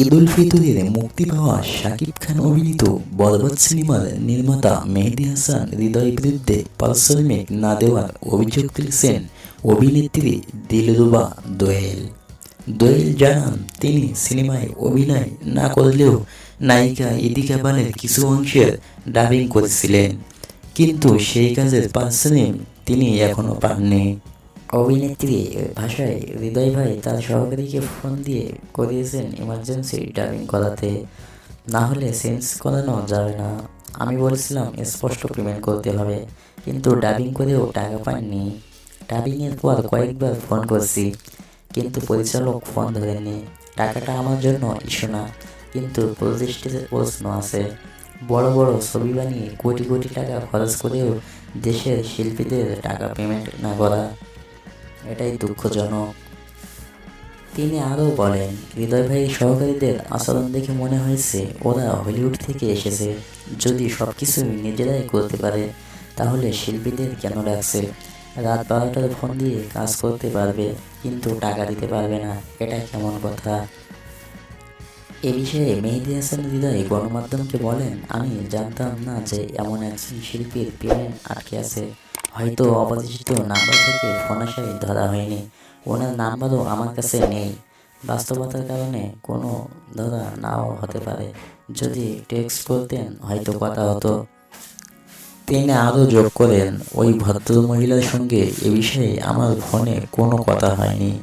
ঈদ উল ফিতরের মুক্তি পাওয়া শাকিব খান অভিনীত বরবাদ সিনেমার নির্মাতা মেহেদি হাসান হৃদয়ের বিরুদ্ধে পারিশ্রমিক না দেওয়ার অভিযোগ তুলেছেন অভিনেত্রী দিলরুবা দোয়েল। দোয়েল জানান, তিনি সিনেমায় অভিনয় না করলেও নায়িকা ইদিকা পালের কিছু অংশের ডাবিং করেছিলেন। কিন্তু সেই কাজের পারিশ্রমিক তিনি এখনও পাননি। অভিনেত্রী ভাষায় হৃদয় ভাই তার সহকারীকে ফোন দিয়ে করিয়েছেন ইমার্জেন্সি ডাবিং করাতে। না হলে সেন্স করানো যাবে না। আমি বলেছিলাম, স্পষ্ট পেমেন্ট করতে হবে, কিন্তু ডাবিং করেও টাকা পাননি ডাবিংয়ের পর কয়েকবার ফোন করছি, কিন্তু পরিচালক ফোন ধরেননি। টাকাটা আমার জন্য ইস্যু না, কিন্তু প্রতিষ্ঠিত প্রশ্ন আছে। বড় বড় ছবি বানিয়ে কোটি কোটি টাকা খরচ করেও দেশের শিল্পীদের টাকা পেমেন্ট না করা। এটাই দুঃখজনক। তিনি আরও বলেন, হৃদয় ভাই সহকারীদের আচরণ দেখে মনে হয়েছে, ওরা হলিউড থেকে এসেছে। যদি সব কিছু নিজেরাই করতে পারে, তাহলে শিল্পীদের কেন রাখছে রাত বারোটার ফোন দিয়ে কাজ করতে পারবে, কিন্তু টাকা দিতে পারবে না। এটা কেমন কথা? এ বিষয়ে মেহেদি হাসান হৃদয় গণমাধ্যমকে বলেন, আমি জানতাম না যে এমন একজন শিল্পীর পেমেন্ট আটকে আছে। হয়তো অপরিচিত নাম্বার থেকে ফোন আসায় ধরা হয়নি। ওনার নাম্বারও আমার কাছে নেই। বাস্তবতার কারণে কোনো ধরা নাও হতে পারে। যদি টেক্সট করতেন, হয়তো কথা হতো। তিনি আরও যোগ করেন, ওই ভদ্র মহিলার সঙ্গে এ বিষয়ে আমার ফোনে কোনো কথা হয়নি।